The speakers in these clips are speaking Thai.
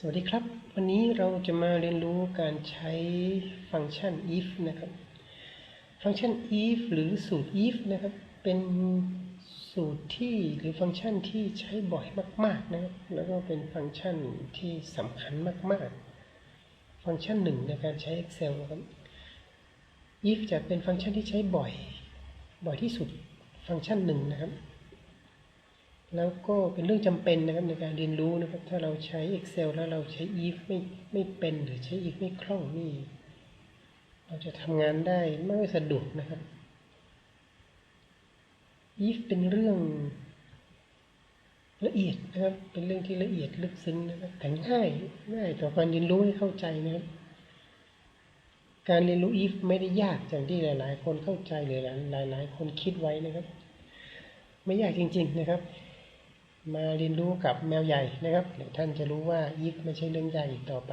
สวัสดีครับ วันนี้เราจะมาเรียนรู้การใช้ฟังก์ชัน if นะครับ ฟังก์ชัน if หรือสูตร if นะครับ เป็นสูตรที่หรือฟังก์ชันที่ใช้บ่อยมากๆนะครับ แล้วก็เป็นฟังก์ชันที่สำคัญมากๆ ฟังก์ชันหนึ่งในการใช้ Excel นะครับ if จะเป็นฟังก์ชันที่ใช้บ่อย บ่อยที่สุดฟังก์ชันหนึ่งนะครับ แล้วก็เป็นเรื่องจำเป็นนะครับในการเรียนรู้นะครับ ถ้าเราใช้ Excel แล้วเราใช้ if ไม่ไม่เป็นหรือใช้ if ไม่คล่องนี่ เราจะทำงานได้ไม่สะดวกนะครับ if เป็นเรื่องละเอียดนะครับ เป็นเรื่องที่ละเอียดลึกซึ้งนะครับแต่ง่ายง่ายต่อการเรียนรู้ให้เข้าใจนะครับ การเรียนรู้ if ไม่ได้ยากอย่างที่หลาย ๆ คนเข้าใจหรือหลายหลายๆคนคิดไว้นะครับ ไม่ยากจริง ๆ นะครับ มาเรียนรู้กับแมวใหญ่นะครับเดี๋ยวท่านจะรู้ว่า if ไม่ใช่เรื่องใหญ่อีกต่อไป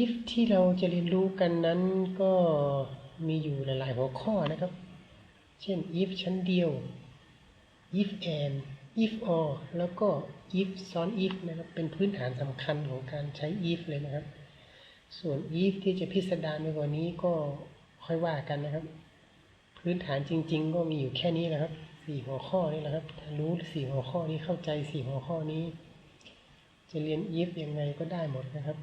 if ที่เราจะเรียนรู้กันนั้นก็มีอยู่หลาย ๆ หัวข้อนะครับ เช่น if ชั้นเดียว if and if or แล้วก็ if ซ้อน if นะครับเป็นพื้นฐานสำคัญของการใช้ if เลยนะครับ ส่วน if ที่จะพิสดารไปกว่านี้ก็ค่อยว่ากันนะครับ พื้นฐานจริง ๆ ก็มีอยู่แค่นี้แหละครับ สี่หัวข้อนี่แหละครับถ้ารู้สี่หัวข้อนี้เข้าใจสี่หัวข้อนี้ จะเรียน if ยังไงก็ได้หมดนะครับ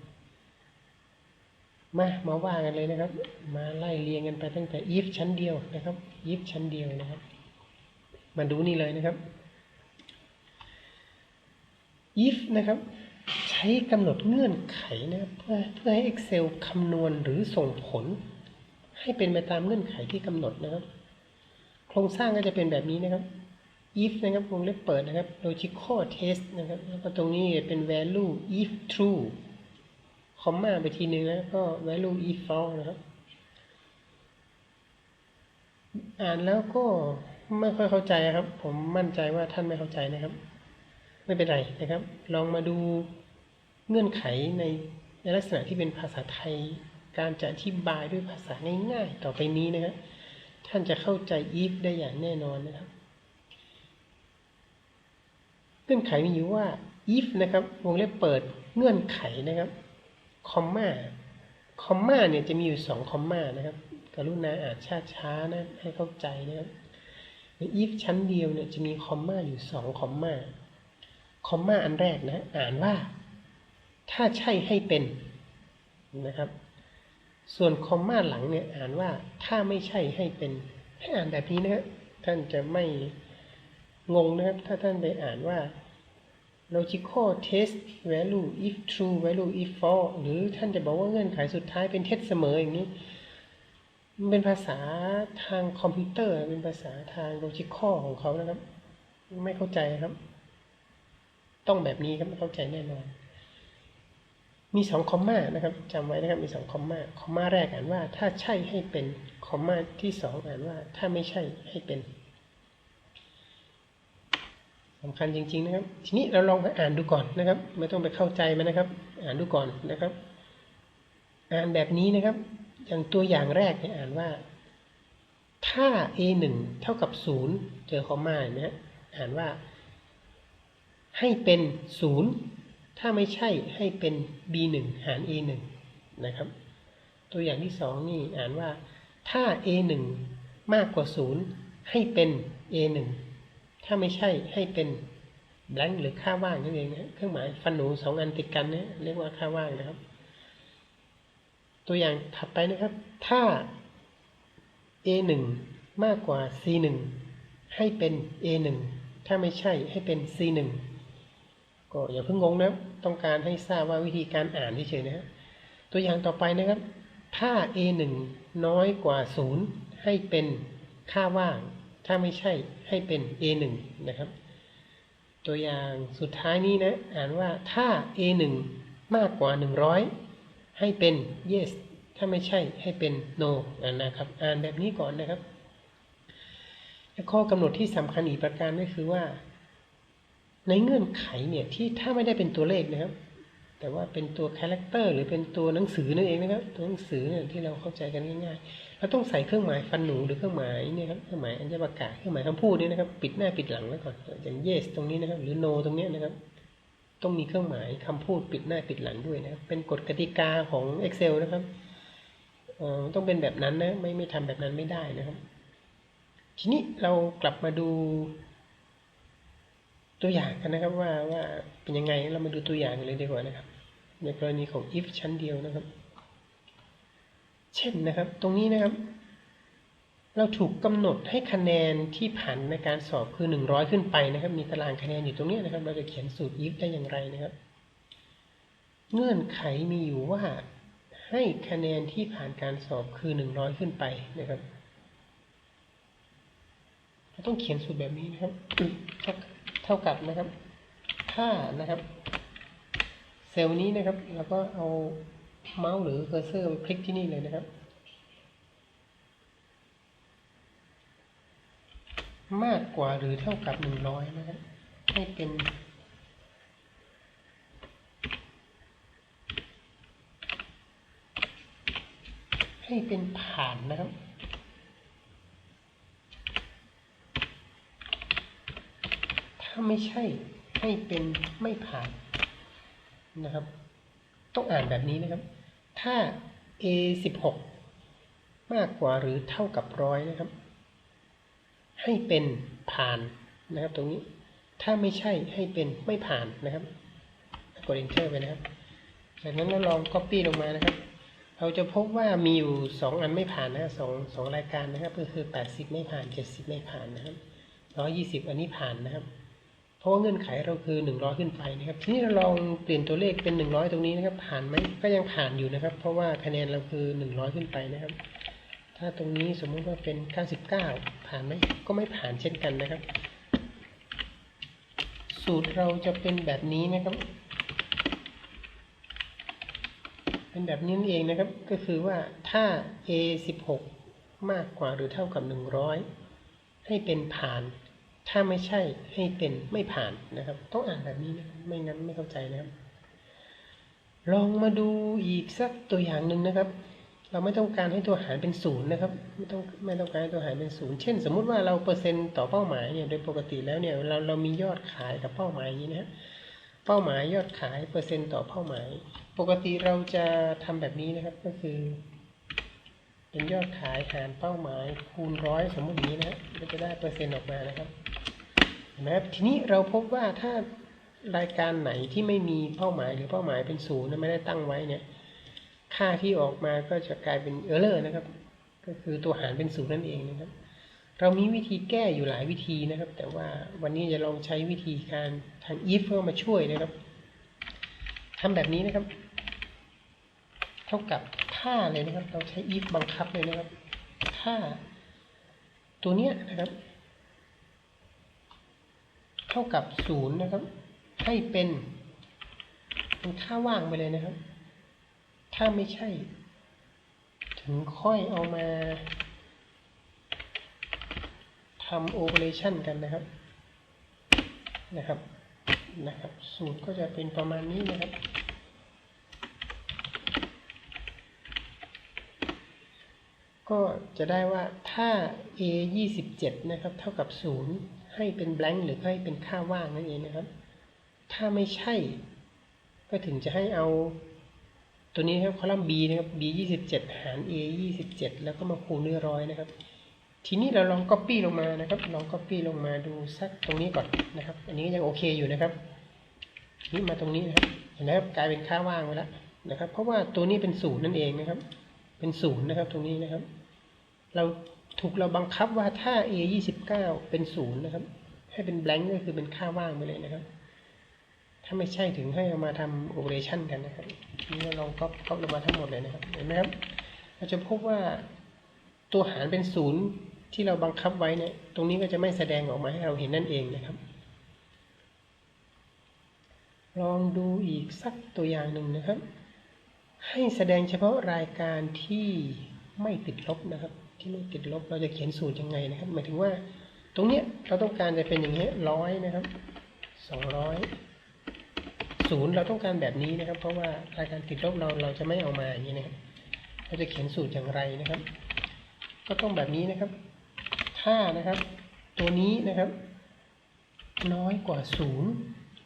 มามาว่ากันเลยนะครับ มาไล่เรียงกันไปตั้งแต่ if ชั้นเดียวนะครับ if ชั้นเดียวนะครับ มาดูนี่เลยนะครับ if นะครับ ใช้กำหนดเงื่อนไขนะครับเพื่อเพื่อให้ Excel คำนวณหรือส่งผล ให้เป็นไปตามเงื่อนไขที่กำหนดนะครับ โครงสร้างก็จะเป็นแบบนี้นะครับ if นะครับวงเล็บเปิดนะครับ logical test นะครับ แล้วก็ตรงนี้เป็น value if true คอมมาไปทีนึงแล้วก็ value if false นะครับ อ่านแล้วก็ไม่ค่อยเข้าใจครับ ผมมั่นใจว่าท่านไม่เข้าใจนะครับ ไม่เป็นไรนะครับ ลองมาดูเงื่อนไขในในลักษณะที่เป็นภาษาไทย การจะอธิบายด้วยภาษาง่ายๆ ต่อไปนี้นะครับ ท่านจะเข้าใจ if ได้อย่างแน่นอนนะครับเงื่อนไขมีอยู่ว่า if นะครับวงเล็บเปิดเงื่อนไขนะครับคอมมาคอมมาเนี่ยจะมีอยู่สองคอมมานะครับ กรุณาอ่านช้าๆนะให้เข้าใจนะครับใน if ชั้นเดียวเนี่ยจะมีคอมมาอยู่สองคอมมาคอมมาอันแรกนะ อ่านว่า ถ้าใช่ให้เป็นนะครับ ส่วนคอมมาหลังเนี่ยอ่านว่าถ้าไม่ใช่ให้เป็นให้อ่านแบบนี้นะครับท่านจะไม่งงนะครับ ถ้าท่านไปอ่านว่า logical test value if true value if false หรือท่านจะบอกว่าเงื่อนไขสุดท้ายเป็นเท็จเสมออย่างนี้ มันเป็นภาษาทางคอมพิวเตอร์ เป็นภาษาทาง logical ของเขานะครับ ไม่เข้าใจครับ ต้องแบบนี้ครับเข้าใจแน่นอน มีสองคอมมานะครับจำไว้นะครับมีสองคอมมาคอมมาแรกอ่านว่า ถ้าใช่ให้เป็นคอมมาที่สองอ่านว่า ถ้าไม่ใช่ให้เป็นสำคัญจริง ๆ นะครับ ทีนี้เราลองไปอ่านดูก่อนนะครับ ไม่ต้องไปเข้าใจมันนะครับ อ่านดูก่อนนะครับ อ่านแบบนี้นะครับ อย่างตัวอย่างแรกเนี่ยอ่านว่า ถ้า a 1เท่ากับ 0 เจอคอมมาเนไหมฮะอ่านว่า ให้เป็น 0 ถ้าไม่ใช่ให้เป็น b 1 หาร a 1 นะครับ ตัวอย่างที่สองนี่อ่านว่า ถ้า a 1 มากกว่า 0 ให้เป็น a 1 ถ้าไม่ใช่ให้เป็น blank หรือค่าว่างนั่นเองนะเครื่องหมายฟันหนูสองอันติดกันนะเรียกว่าค่าว่างนะครับ ตัวอย่างถัดไปนะครับ ถ้า a 1 มากกว่า c 1 ให้เป็น a 1 ถ้าไม่ใช่ให้เป็น c 1 ก็อย่าเพิ่งงงนะครับต้องการให้ทราบว่าวิธีการอ่านเฉยๆนะครับตัวอย่างต่อไปนะครับ ถ้า a 1น้อยกว่า 0 ให้เป็นค่าว่าง ถ้าไม่ใช่ให้เป็น a 1นะครับ ตัวอย่างสุดท้ายนี้นะอ่านว่าถ้า a 1มากกว่า 100 ให้เป็น yes ถ้าไม่ใช่ให้เป็น no นะครับ อ่านแบบนี้ก่อนนะครับและข้อกำหนดที่สำคัญอีกประการก็คือว่า ในเงื่อนไขเนี่ยที่ถ้าไม่ได้เป็นตัวเลขนะครับ แต่ว่าเป็นตัวคาแรคเตอร์หรือเป็นตัวหนังสือนั่นเองนะครับ ตัวหนังสือเนี่ยที่เราเข้าใจกันง่ายๆเราต้องใส่เครื่องหมายฟันหนูหรือเครื่องหมายเนี่ยครับเครื่องหมายอัญญประกาศเครื่องหมายคำพูดนี่นะครับ ปิดหน้าปิดหลังไว้ก่อนอย่าง yes ตรงนี้นะครับ หรือ no ตรงนี้นะครับต้องมีเครื่องหมายคำพูดปิดหน้าปิดหลังด้วยนะครับเป็นกฎกติกาของ Excel นะครับต้องเป็นแบบนั้นนะไม่ไม่ทำแบบนั้นไม่ได้นะครับ ทีนี้เรากลับมาดู ตัวอย่างกันนะครับว่าว่าเป็นยังไงเรามาดูตัวอย่างกันเลยดีกว่านะครับ ในกรณีของ if ชั้นเดียวนะครับ เช่นนะครับ ตรงนี้นะครับ เราถูกกำหนดให้คะแนนที่ผ่านในการสอบคือ 100 ขึ้นไปนะครับ มีตารางคะแนนอยู่ตรงนี้นะครับ เราจะเขียนสูตร if ได้อย่างไรนะครับ เงื่อนไขมีอยู่ว่าให้คะแนนที่ผ่านการสอบคือ 100 ขึ้นไปนะครับเราต้องเขียนสูตรแบบนี้นะครับ เท่ากับนะครับถ้านะครับ เซลล์นี้นะครับเราก็เอาเมาส์หรือเคอร์เซอร์ไปคลิกที่นี่เลยนะครับ มากกว่าหรือเท่ากับหนึ่งร้อยนะครับ ให้เป็นให้เป็นผ่านนะครับ ถ้าไม่ใช่ให้เป็นไม่ผ่านนะครับ ต้องอ่านแบบนี้นะครับ ถ้า a 16มากกว่าหรือเท่ากับร้อยนะครับ ให้เป็นผ่านนะครับ ตรงนี้ถ้าไม่ใช่ให้เป็นไม่ผ่านนะครับกด enter ไปนะครับ จากนั้นเราลอง copy ลงมานะครับ เราจะพบว่ามีอยู่สองอันไม่ผ่านนะครับสองสองรายการนะครับ ก็คือ 80 ไม่ผ่าน 70 ไม่ผ่านนะครับ 120 อันนี้ผ่านนะครับ เพราะเงื่อนไขเราคือ 100 ขึ้นไปนะครับทีนี้เราลองเปลี่ยนตัวเลขเป็น 100 ตรงนี้นะครับ ผ่านไหมก็ยังผ่านอยู่นะครับ เพราะว่าคะแนนเราคือ 100 ขึ้นไปนะครับ ถ้าตรงนี้สมมุติว่าเป็น 99 ผ่านไหมก็ไม่ผ่านเช่นกันนะครับ สูตรเราจะเป็นแบบนี้นะครับเป็นแบบนี้นั่นเองนะครับ ก็คือว่าถ้า a 16 มากกว่าหรือเท่ากับ 100 ให้เป็นผ่าน ถ้าไม่ใช่ให้เป็นไม่ผ่านนะครับ ต้องอ่านแบบนี้นะไม่งั้นไม่เข้าใจนะครับ ลองมาดูอีกสักตัวอย่างหนึ่งนะครับ เราไม่ต้องการให้ตัวหารเป็นศูนย์นะครับ ไม่ต้องไม่ต้องการให้ตัวหารเป็นศูนย์เช่น สมมุติว่าเราเปอร์เซ็นต์ต่อเป้าหมายเนี่ยโดยปกติแล้วเนี่ยเราเรามียอดขายกับเป้าหมายอย่างนี้นะฮะเป้าหมายยอดขายเปอร์เซ็นต์ต่อเป้าหมาย ปกติเราจะทำแบบนี้นะครับก็คือ เป็นยอดขายหารเป้าหมายคูณร้อยสมมตินี้นะก็จะได้เปอร์เซ็นต์ออกมานะครับเห็นไหมครับทีนี้เราพบว่าถ้ารายการไหนที่ไม่มีเป้าหมายหรือเป้าหมายเป็นศูนย์นะไม่ได้ตั้งไว้เนี่ย ค่าที่ออกมาก็จะกลายเป็นเออร์เลอร์นะครับ ก็คือตัวหารเป็นศูนย์นั่นเองนะครับ เรามีวิธีแก้อยู่หลายวิธีนะครับ แต่ว่าวันนี้จะลองใช้วิธีการทาง if เพื่อมาช่วยนะครับทำแบบนี้นะครับ เท่ากับ ถ้าเลยนะครับ เราใช้ if บังคับเลยนะครับถ้าตัวเนี้ยนะครับ เท่ากับศูนย์นะครับ ให้เป็นเป็นค่าว่างไปเลยนะครับ ถ้าไม่ใช่ ถึงค่อยเอามาทำโอเปอเรชันกันนะครับ นะครับ นะครับ สูตรก็จะเป็นประมาณนี้นะครับ ก็จะได้ว่าถ้า a 27นะครับเท่ากับ 0 ให้เป็น blank หรือให้เป็นค่าว่างนั่นเองนะครับ ถ้าไม่ใช่ ก็ถึงจะให้เอาตัวนี้ครับคอลัมน์ b นะครับ b 27 หาร a 27 แล้วก็มาคูณด้วยร้อยนะครับ ทีนี้เราลอง copy ลงมานะครับ ลอง copy ลงมาดูสักตรงนี้ก่อนนะครับ อันนี้ยังโอเคอยู่นะครับ นี่มาตรงนี้นะครับเห็นไหมครับกลายเป็นค่าว่างไปแล้วนะครับ เพราะว่าตัวนี้เป็นศูนย์นั่นเองนะครับ เป็นศูนย์นะครับ ตรงนี้นะครับ เราถูกเราบังคับว่าถ้า a 29เป็นศูนย์นะครับ ให้เป็น blank ก็คือเป็นค่าว่างไปเลยนะครับ ถ้าไม่ใช่ถึงให้เอามาทำโอเปอเรชันกันนะครับนี่เราลองก๊อปก๊อปลงมาทั้งหมดเลยนะครับ เห็นไหมครับ เราจะพบว่าตัวหารเป็นศูนย์ที่เราบังคับไว้เนี่ย ตรงนี้ก็จะไม่แสดงออกมาให้เราเห็นนั่นเองนะครับ ลองดูอีกสักตัวอย่างหนึ่งนะครับ ให้แสดงเฉพาะรายการที่ไม่ติดลบนะครับ ที่ไม่ติดลบเราจะเขียนสูตรยังไงนะครับ หมายถึงว่า ตรงเนี้ยเราต้องการจะเป็นอย่างนี้ร้อยนะครับสองร้อยศูนย์เราต้องการแบบนี้นะครับ เพราะว่ารายการติดลบเราเราจะไม่เอามาอย่างนี้นะครับ เราจะเขียนสูตรอย่างไรนะครับ ก็ต้องแบบนี้นะครับ ถ้านะครับ ตัวนี้นะครับ น้อยกว่าศูนย์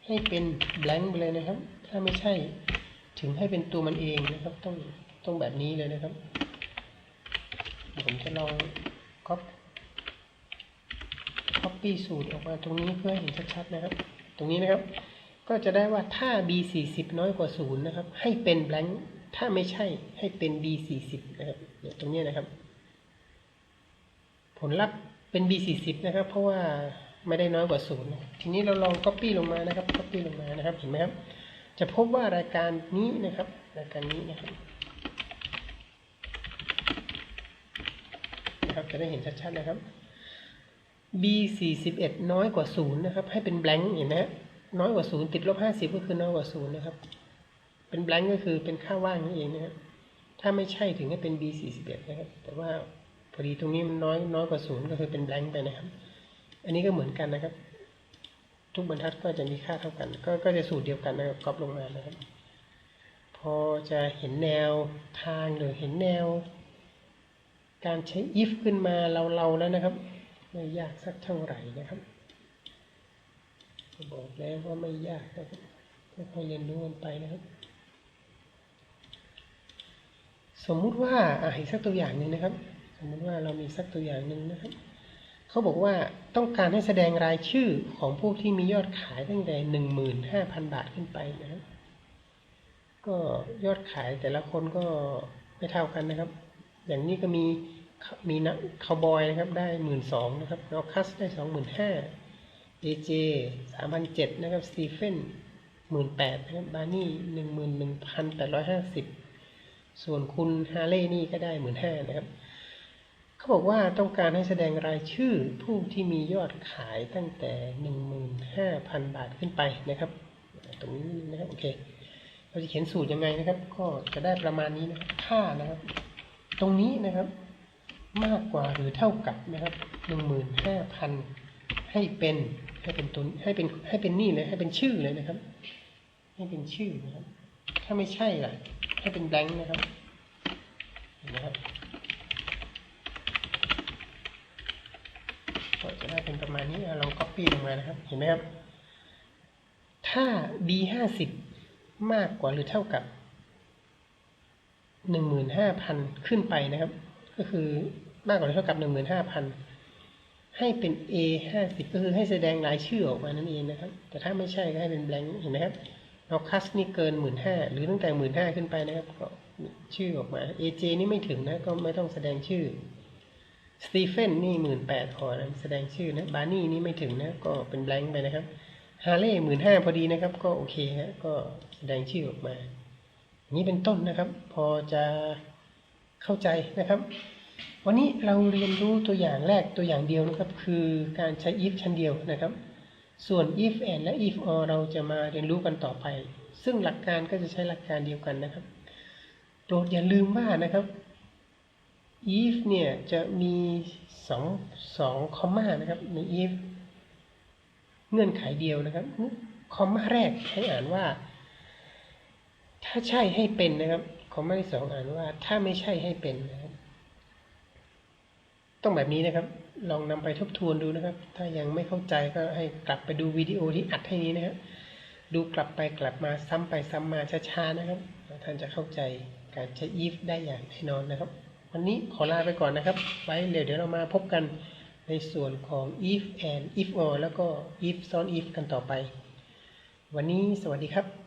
ให้เป็น blank ไปเลยนะครับ ถ้าไม่ใช่ ถึงให้เป็นตัวมันเองนะครับ ต้องต้องแบบนี้เลยนะครับ ผมจะลอง copy copy สูตรออกมาตรงนี้เพื่อให้เห็นชัดๆนะครับ ตรงนี้นะครับ ก็จะได้ว่าถ้า b 4 0น้อยกว่า0นะครับ ให้เป็น blank ถ้าไม่ใช่ให้เป็น b 4 0นะครับเนี่ยตรงนี้นะครับ ผลลัพธ์เป็น b 4 0นะครับ เพราะว่าไม่ได้น้อยกว่า0นะครับทีนี้เราลอง copy ลงมานะครับ copy ลงมานะครับ เห็นไหมครับ จะพบว่ารายการนี้นะครับ รายการนี้นะครับนะครับ จะได้เห็นชัดๆนะครับ b 4 1น้อยกว่า0นะครับ ให้เป็น blank เห็นไหมน้อยกว่า0ติดลบ50 ก็คือน้อยกว่า0นะครับ เป็น blank ก็คือเป็นค่าว่างนั่นเองนะครับ ถ้าไม่ใช่ถึงให้เป็น b 4 1นะครับ แต่ว่าพอดีตรงนี้มันน้อยน้อยกว่า0ก็คือเป็น blank ไปนะครับ อันนี้ก็เหมือนกันนะครับ ทุกบรรทัดก็จะมีค่าเท่ากัน ก็ก็จะสูตรเดียวกันนะครับก๊อปลงมานะครับ พอจะเห็นแนวทางหรือเห็นแนว การใช้ if ขึ้นมาเราๆแล้วนะครับ ไม่ยากสักเท่าไหร่นะครับบอกแล้วว่าไม่ยากนะครับค่อยๆเรียนรู้กันไปนะครับ สมมุติว่าอะอีกสักตัวอย่างหนึ่งนะครับ สมมุติว่าเรามีสักตัวอย่างหนึ่งนะครับ เขาบอกว่าต้องการให้แสดงรายชื่อของผู้ที่มียอดขายตั้งแต่หนึ่งหมื่นห้าพันบาทขึ้นไปนะก็ยอดขายแต่ละคนก็ไม่เท่ากันนะครับ อย่างนี้ก็มีมีนักคาวบอยนะครับได้หมื่นสองนะครับนอคัสได้สองหมื่นห้าเอเจสามพันเจ็ดนะครับสตีเฟนหมื่นแปดนะครับบาร์นี่หนึ่งหมื่นหนึ่งพันแปดร้อยห้าสิบส่วนคุณฮาเลย์นี่ก็ได้หมื่นห้านะครับาบอกว่าต้องการให้แสดงรายชื่อผู้ที่มียอดขายตั้งแต่หนึ่งหมื่นห้าพันบาทขึ้นไปนะครับ ตรงนี้นะครับโอเค เราจะเขียนสูตรยังไงนะครับ ก็จะได้ประมาณนี้นะค่านะครับ ตรงนี้นะครับ มากกว่าหรือเท่ากับนะครับหนึ่งหมื่นห้าพันให้เป็นให้เป็นตัวให้เป็นให้เป็นนี่เลยให้เป็นชื่อเลยนะครับ ให้เป็นชื่อนะครับ ถ้าไม่ใช่ล่ะ ให้เป็น blank นะครับนไหมครับ ก็จะได้เป็นประมาณนี้อะลอง copy ลงมานะครับ เห็นไหมครับ ถ้า b ห้าสิบมากกว่าหรือเท่ากับหนึ่งหมื่นห้าพันขึ้นไปนะครับ ก็คือมากกว่าหรือเท่ากับหนึ่งหมื่นห้าพันให้เป็น a ห้าสิบก็คือให้แสดงรายชื่อออกมานั่นเองนะครับ แต่ถ้าไม่ใช่ก็ให้เป็น blank เห็นไหมครับเราคัสนี่เกินหมื่นห้าหรือตั้งแต่หมื่นห้าขึ้นไปนะครับก็ชื่อออกมา AJ นี่ไม่ถึงนะก็ไม่ต้องแสดงชื่อ สตีเฟนนี่หมื่นแปดพอนะแสดงชื่อนะ บาร์นี่นี่ไม่ถึงนะ ก็เป็น blank ไปนะครับ ฮาร์เลย์หมื่นห้าพอดีนะครับ ก็โอเคฮะก็แสดงชื่อออกมาอนี้เป็นต้นนะครับ พอจะเข้าใจนะครับ วันนี้เราเรียนรู้ตัวอย่างแรกตัวอย่างเดียวนะครับ คือการใช้ if ชั้นเดียวนะครับ ส่วน if and และ if or เราจะมาเรียนรู้กันต่อไป ซึ่งหลักการก็จะใช้หลักการเดียวกันนะครับ โปรดอย่าลืมว่านะครับ if เนี่ยจะมีสองสองคอมมานะครับใน if เงื่อนไขเดียวนะครับ คอมมาแรกให้อ่านว่า ถ้าใช่ให้เป็นนะครับ คอมมาที่สองอ่านว่า ถ้าไม่ใช่ให้เป็นนะครับ ต้องแบบนี้นะครับ ลองนำไปทบทวนดูนะครับ ถ้ายังไม่เข้าใจก็ให้กลับไปดูวิดีโอที่อัดให้นี้นะครับดูกลับไปกลับมาซ้ำไปซ้ำมาช้าๆนะครับ ท่านจะเข้าใจการใช้ if ได้อย่างแน่นอนนะครับ วันนี้ขอลาไปก่อนนะครับ ไว้เดี๋ยวเดี๋ยวเรามาพบกันในส่วนของ if and if or แล้วก็ if ซ้อน if กันต่อไป วันนี้สวัสดีครับ